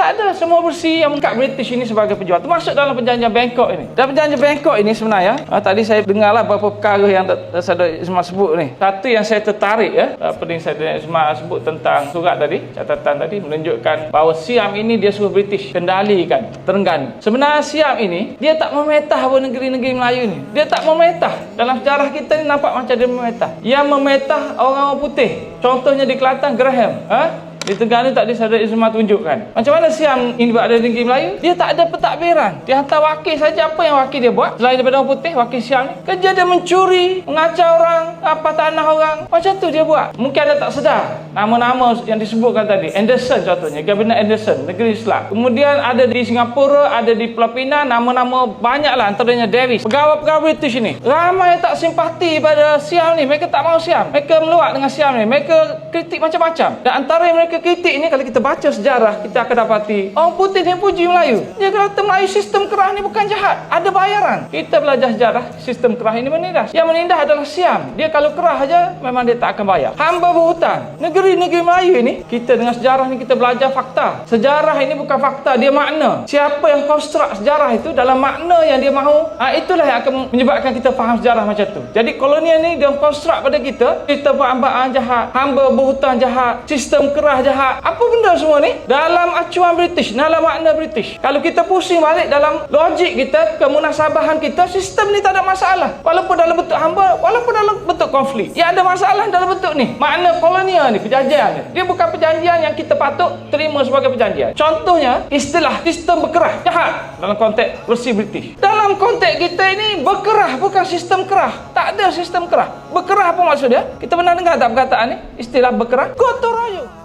Tak ada semua bersih yang kat British ini sebagai penjual. Termasuk dalam perjanjian Bangkok ini. Dalam perjanjian Bangkok ini sebenarnya, ah, tadi saya dengarlah beberapa perkara yang Saudara Ismail sebut ni. Satu yang saya tertarik ya, apa yang Saudara Ismail sebut tentang surat tadi, catatan tadi menunjukkan bahawa Siam ini dia suruh British kendalikan Terengganu. Sebenarnya Siam ini dia tak memetah apa negeri-negeri Melayu ni. Dia tak memetah. Dalam sejarah kita ni nampak macam dia memetah. Yang memetah orang-orang putih. Contohnya di Kelantan Graham, ha? Di Terengganu tak ada saudara Ismail tunjukkan. Macam mana Siam ini berada di negeri Melayu? Dia tak ada pentadbiran. Dia hantar wakil saja. Apa yang wakil dia buat? Selain daripada orang putih, wakil Siam ni. Kerja dia mencuri, mengacau orang, apa tanah orang. Macam tu dia buat. Mungkin ada tak sedar. Nama-nama yang disebutkan tadi. Anderson contohnya. Kabinet Anderson, negeri Islam. Kemudian ada di Singapura, ada di Pinang. Nama-nama banyak lah. Antaranya Davis. Pegawai-pegawai British ni. Ramai yang tak simpati pada Siam ni. Mereka tak mahu Siam. Mereka meluat dengan Siam ni. Mereka kritik macam-macam. Dan antara yang mereka kritik ni kalau kita baca sejarah kita akan dapati orang putih ni puji Melayu. Dia kata Melayu sistem kerah ni bukan jahat. Ada bayaran. Kita belajar sejarah sistem kerah ini menindas. Yang menindas adalah Siam. Dia kalau kerah aja memang dia tak akan bayar. Hamba berhutang. Negeri-negeri Melayu ini kita dengan sejarah ni kita belajar fakta. Sejarah ini bukan fakta, dia makna. Siapa yang konstruk sejarah itu dalam makna yang dia mahu, ha, itulah yang akan menyebabkan kita faham sejarah macam tu. Jadi kolonial ni dia konstruk pada kita, kita perambaan jahat, hamba berhutang jahat, sistem kerah jahat. Apa benda semua ni? Dalam acuan British, dalam makna British. Kalau kita pusing balik dalam logik kita, kemunasabahan kita, sistem ni tak ada masalah. Walaupun dalam bentuk hamba, walaupun dalam bentuk konflik. Yang ada masalah dalam bentuk ni. Makna kolonial ni, perjanjian ni. Dia bukan perjanjian yang kita patut terima sebagai perjanjian. Contohnya, istilah sistem berkerah. Jahat dalam konteks versi British. Dalam konteks kita ini, berkerah bukan sistem kerah. Tak ada sistem kerah. Berkerah apa maksud dia? Kita pernah dengar tak perkataan ni? Istilah berkerah? Gotong royong.